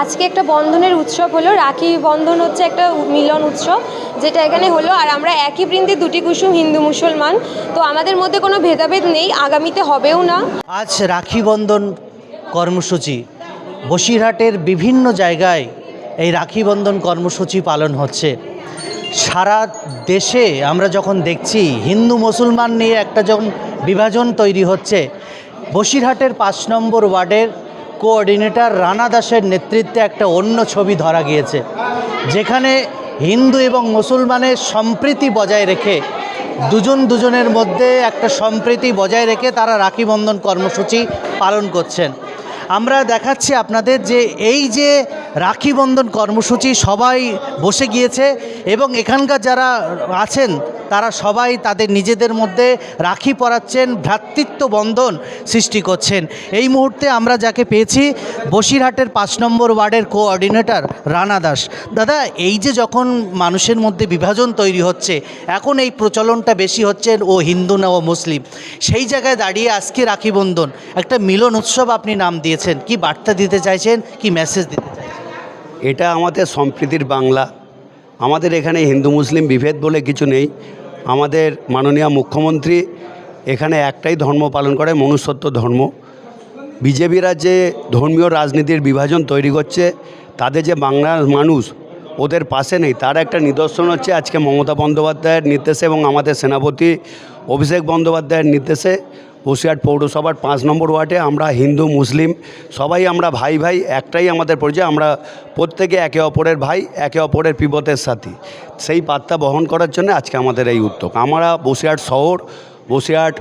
আজকে একটা বন্ধনের উৎসব হলো। রাখি বন্ধন হচ্ছে একটা মিলন উৎসব, যেটা এখানে হলো। আর আমরা একই বৃন্দে দুটি কুসুম হিন্দু মুসলমান, তো আমাদের মধ্যে কোনো ভেদাভেদ নেই, আগামীতে হবেও না। আজ রাখি বন্ধন কর্মসূচি। বসিরহাটের বিভিন্ন জায়গায় এই রাখি বন্ধন কর্মসূচি পালন হচ্ছে। সারা দেশে আমরা যখন দেখছি হিন্দু মুসলমান নিয়ে একটা যখন বিভাজন তৈরি হচ্ছে, বসিরহাটের পাঁচ নম্বর ওয়ার্ডের কোঅর্ডিনেটর রানা দাসের নেতৃত্বে একটা অন্য ছবি ধরা গিয়েছে, যেখানে হিন্দু এবং মুসলমানের সম্প্রীতি বজায় রেখে, দুজন দুজনের মধ্যে একটা সম্প্রীতি বজায় রেখে তারা রাখি বন্ধন কর্মসূচি পালন করছেন। আমরা দেখাচ্ছি আপনাদের যে এই যে রাখি বন্ধন কর্মসূচি সবাই বসে গিয়েছে এবং এখানকার যারা আছেন, তারা সবাই তাদের নিজেদের মধ্যে রাখি পরাচ্ছেন, ভ্রাতৃত্ব বন্ধন সৃষ্টি করছেন। এই মুহূর্তে আমরা যাকে পেয়েছি, বসিরহাটের পাঁচ নম্বর ওয়ার্ডের কোঅর্ডিনেটর রানা দাস। দাদা, এই যে যখন মানুষের মধ্যে বিভাজন তৈরি হচ্ছে, এখন এই প্রচলনটা বেশি হচ্ছে ও হিন্দু না ও মুসলিম, সেই জায়গায় দাঁড়িয়ে আজকে রাখি বন্ধন, একটা মিলন উৎসব আপনি নাম দিয়েছেন, কি বার্তা দিতে চাইছেন, কি মেসেজ দিতে এটা আমাদের সম্প্রীতির বাংলা। আমাদের এখানে হিন্দু, মুসলিম বিভেদ বলে কিছু নেই। আমাদের মাননীয় মুখ্যমন্ত্রী এখানে একটাই ধর্ম পালন করে, মনুষ্যত্ব ধর্ম। বিজেপিরা যে ধর্মীয় রাজনীতির বিভাজন তৈরি করছে তাদের যে বাংলার মানুষ ওদের পাশে নেই, তার একটা নিদর্শন হচ্ছে আজকে মমতা বন্দ্যোপাধ্যায়ের নির্দেশে এবং আমাদের সেনাপতি অভিষেক বন্দ্যোপাধ্যায়ের নির্দেশে বসিরহাট পৌরসভার পাঁচ নম্বর ওয়ার্ডে আমরা হিন্দু মুসলিম সবাই আমরা ভাই ভাই একটাই আমাদের পরিচয় আমরা প্রত্যেকে একে অপরের ভাই একে অপরের বিপদের সাথী। সেই বার্তা বহন করার জন্য আজকে আমাদের এই উদ্যোগ। আমরা বসিরহাট শহর বসিরহাট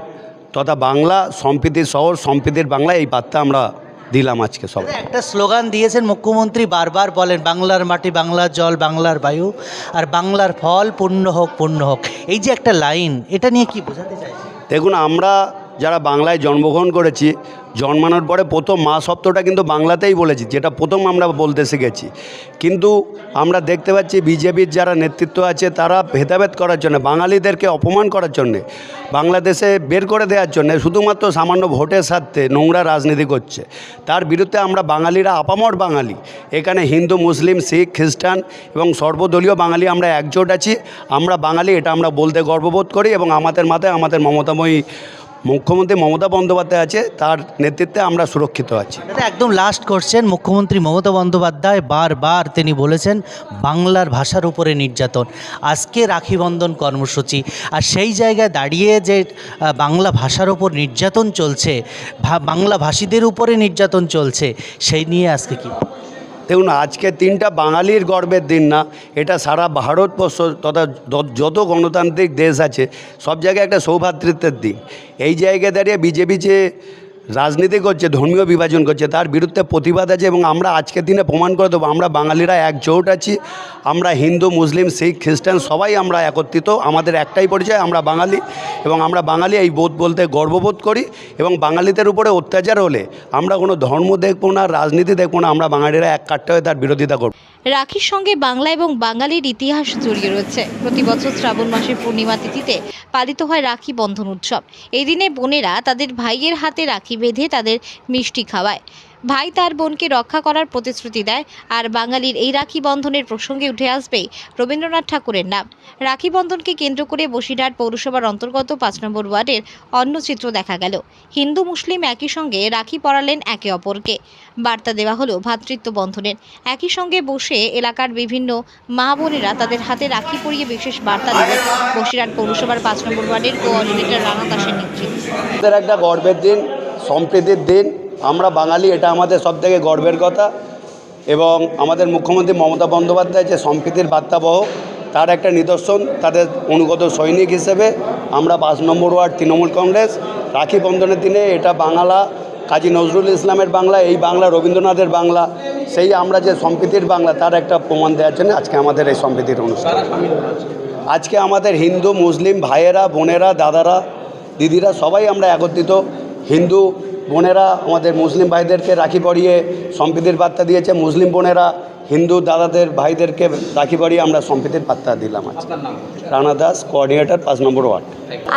তথা বাংলা সম্প্রীতির শহর সম্প্রীতির বাংলা এই বার্তা আমরা দিলাম আজকে সব একটা স্লোগান দিয়েছেন মুখ্যমন্ত্রী বারবার বলেন বাংলার মাটি বাংলার জল বাংলার বায়ু আর বাংলার ফল পূর্ণ হোক পূর্ণ হোক। এই যে একটা লাইন এটা নিয়ে কি বোঝাতে চাইছেন? দেখুন আমরা যারা বাংলায় জন্মগ্রহণ করেছি, জন্মানোর পরে প্রথম মা শব্দটা কিন্তু বাংলাতেই বলেছি, যেটা প্রথম আমরা বলতে শিখেছি। কিন্তু আমরা দেখতে পাচ্ছি বিজেপির যারা নেতৃত্ব আছে, তারা ভেদাভেদ করার জন্য, বাঙালিদেরকে অপমান করার জন্যে, বাংলাদেশে বের করে দেওয়ার জন্য শুধুমাত্র সামান্য ভোটের স্বার্থে নোংরা রাজনীতি করছে। তার বিরুদ্ধে আমরা বাঙালিরা আপামর বাঙালি। এখানে হিন্দু, মুসলিম, শিখ, খ্রিস্টান এবং সর্বদলীয় বাঙালি আমরা একজোট আছি। আমরা বাঙালি, এটা আমরা বলতে গর্ববোধ করি এবং আমাদের মাথায় আমাদের মমতাময়ী মুখ্যমন্ত্রী মমতা বন্দ্যোপাধ্যায় আছে, তার নেতৃত্বে আমরা সুরক্ষিত আছি। একদম লাস্ট করছেন মুখ্যমন্ত্রী মমতা বন্দ্যোপাধ্যায় বারবার তিনি বলেছেন, বাংলার ভাষার উপরে নির্যাতন। আজকে রাখি বন্ধন কর্মসূচি, আর সেই জায়গায় দাঁড়িয়ে যে বাংলা ভাষার উপর নির্যাতন চলছে বাংলা ভাষীদের উপরে নির্যাতন চলছে, সেই নিয়ে আজকে কি? দেখুন, আজকে তিনটা বাঙালির গর্বের দিন না, এটা সারা ভারতবর্ষ তথা যত গণতান্ত্রিক দেশ আছে, সব জায়গায় একটা সৌভাতৃত্বের দিন। এই জায়গায় দাঁড়িয়ে বিজেপি যে রাজনীতি করছে, ধর্মীয় বিভাজন করছে, তার বিরুদ্ধে প্রতিবাদ আছে এবং আমরা আজকের দিনে প্রমাণ করে দেবো, আমরা বাঙালিরা একজোট আছি, আমরা হিন্দু, মুসলিম, শিখ, খ্রিস্টান সবাই আমরা একত্রিত, আমাদের একটাই পরিচয়, আমরা বাঙালি এবং আমরা বাঙালি এই বোধ বলতে গর্ববোধ করি এবং বাঙালিদের উপরে অত্যাচার হলে আমরা কোনো ধর্ম দেখব না, রাজনীতি দেখব না, আমরা বাঙালিরা এক কাট্টা হয়ে তার বিরোধিতা করব। রাখির সঙ্গে বাংলা এবং বাঙালির ইতিহাস জড়িয়ে রয়েছে। প্রতি বছর শ্রাবণ মাসের পূর্ণিমা তিথিতে পালিত হয় রাখি বন্ধন উৎসব। এই দিনে বোনেরা তাদের ভাইয়ের হাতে রাখি বেঁধে তাদের মিষ্টি খাওয়ায়। ভাই তার বোনকে রক্ষা করার প্রতিশ্রুতি দেয়, আর বাঙালির এই রাখি বন্ধনের প্রসঙ্গে উঠে আসবেই রবীন্দ্রনাথ ঠাকুরের নাম। রাখি বন্ধনকে কেন্দ্র করে বসিরহাট পৌরসভার অন্তর্গত পাঁচ নম্বর ওয়ার্ডের অন্য চিত্র দেখা গেল। হিন্দু মুসলিম একই সঙ্গে রাখি পরালেন একে অপরকে। বার্তা দেওয়া হলো ভ্রাতৃত্ব বন্ধনের। একই সঙ্গে বসে এলাকার বিভিন্ন মা বোনেরা তাদের হাতে রাখি পরিয়ে বিশেষ বার্তা দিলেন বসিরহাট পৌরসভার পাঁচ নম্বর ওয়ার্ডের কোঅর্ডিনেটর রানা দাসের নেতৃত্বে। একটা গর্বের দিন, সম্প্রীতির দিন আমরা বাঙালি, এটা আমাদের সবথেকে গর্বের কথা। এবং আমাদের মুখ্যমন্ত্রী মমতা বন্দ্যোপাধ্যায় যে সম্প্রীতির বার্তাবহ, তার একটা নিদর্শন, তাদের অনুগত সৈনিক হিসেবে আমরা পাঁচ নম্বর ওয়ার্ড তৃণমূল কংগ্রেস। রাখি বন্ধনের দিনে এটা বাংলা, কাজী নজরুল ইসলামের বাংলা, এই বাংলা, রবীন্দ্রনাথের বাংলা, সেই আমরা যে সম্প্রীতির বাংলা, তার একটা প্রমাণ দেওয়ার জন্য আজকে আমাদের এই সম্প্রীতির অনুষ্ঠান। আজকে আমাদের হিন্দু, মুসলিম ভাইয়েরা, বোনেরা, দাদারা, দিদিরা, সবাই আমরা একত্রিত। হিন্দু বোনেরা আমাদের মুসলিম ভাইদেরকে রাখি পরিয়ে সম্প্রীতির বার্তা দিয়েছে। মুসলিম বোনেরা হিন্দু দাদাদের ভাইদেরকে রাখি পরিয়ে আমরা সম্প্রীতির বার্তা দিলাম আজকে। রানা দাস কোঅর্ডিনেটর পাঁচ নম্বর ওয়ার্ড।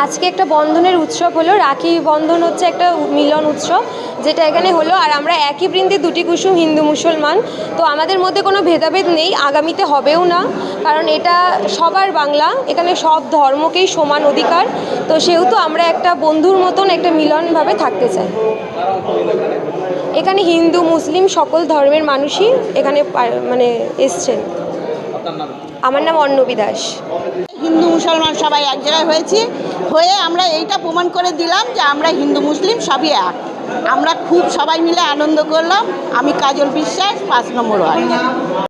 আজকে একটা বন্ধনের উৎসব হলো। রাখি বন্ধন হচ্ছে একটা মিলন উৎসব যেটা এখানে হলো। আর আমরা একই বৃন্দে দুটি কুসুম হিন্দু মুসলমান তো আমাদের মধ্যে কোনো ভেদাভেদ নেই। আগামীতে হবেও না কারণ এটা সবার বাংলা। এখানে সব ধর্মকেই সমান অধিকার। তো সেহেতু আমরা একটা বন্ধুর মতন একটা মিলনভাবে থাকতে চাই। এখানে হিন্দু মুসলিম সকল ধর্মের মানুষই এখানে মানে এসছেন। আমার নাম অর্ণবী দাস। হিন্দু মুসলমান সবাই এক জায়গায় হয়েছি, হয়ে আমরা এইটা প্রমাণ করে দিলাম যে আমরা হিন্দু মুসলিম সবই এক। আমরা খুব সবাই মিলে আনন্দ করলাম, আমি কাজল বিশ্বাস, পাঁচ নম্বর ওয়ার্ড।